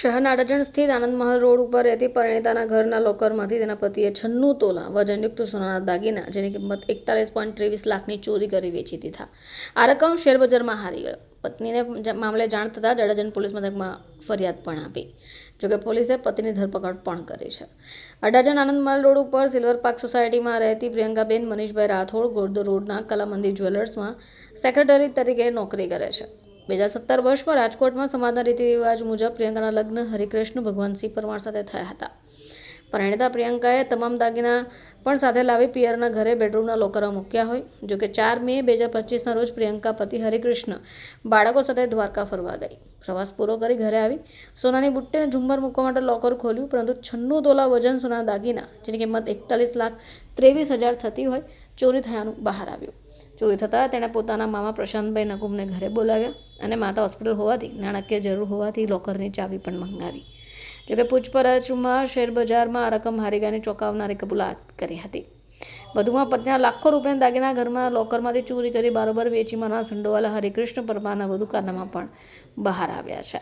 શહેરના અડાજણ સ્થિત આનંદ મહલ રોડ ઉપર રહેતી પરિણીતાના ઘરના લોકરમાંથી તેના પતિએ છન્નું તોલા વજનયુક્ત સોનાના દાગીના, જેની કિંમત એકતાલીસ પોઈન્ટ ત્રેવીસ લાખની ચોરી કરી વેચી દીધા. આ રકમ શેરબજારમાં હારી ગયો. પત્નીને મામલે જાણ થતાં જ અડાજણ પોલીસ મથકમાં ફરિયાદ પણ આપી, જોકે પોલીસે પતિની ધરપકડ પણ કરી છે. અડાજણ આનંદ મહલ રોડ ઉપર સિલ્વર પાર્ક સોસાયટીમાં રહેતી પ્રિયંકાબેન મનીષભાઈ રાઠોડ ગોરદો રોડના કલામંદિર જ્વેલર્સમાં સેક્રેટરી તરીકે નોકરી કરે છે. બે હજાર સત્તર વર્ષમાં રાજકોટમાં સમાજના રીતિ રિવાજ મુજબ પ્રિયંકાના લગ્ન હરિકૃષ્ણ ભગવાનસિંહ પરમાર સાથે થયા હતા. પરિણીતા પ્રિયંકાએ તમામ દાગીના પણ સાથે લાવી પિયરના ઘરે બેડરૂમના લોકરમાં મૂક્યા હોય જોકે ચાર મે બે હજાર પચીસના રોજ પ્રિયંકા પતિ હરિકૃષ્ણ બાળકો સાથે દ્વારકા ફરવા ગઈ. પ્રવાસ પૂરો કરી ઘરે આવી. સોનાની બુટ્ટેને ઝુંબર મૂકવા માટે લોકર ખોલ્યું, પરંતુ છન્નું તોલા વજન સોના દાગીના, જેની કિંમત એકતાલીસ લાખ ત્રેવીસ હજાર થતી હોય, ચોરી થયાનું બહાર આવ્યું. ચોરી થતાં તેણે પોતાના મામા પ્રશાંતભાઈ નકુમને ઘરે બોલાવ્યા અને માતા હોસ્પિટલ હોવાથી નાણાકીય જરૂર હોવાથી લોકરની ચાવી પણ મંગાવી. જોકે પૂછપરછમાં શેરબજારમાં આ રકમ હારી ગયાની ચોંકાવનારી કબૂલાત કરી હતી. વધુમાં પત્નીના લાખો રૂપિયાના દાગીના ઘરમાં લોકરમાંથી ચોરી કરી બારોબાર મારા સંડોવાલા હરિકૃષ્ણ પરમારના વધુ કારનામા પણ બહાર આવ્યા છે.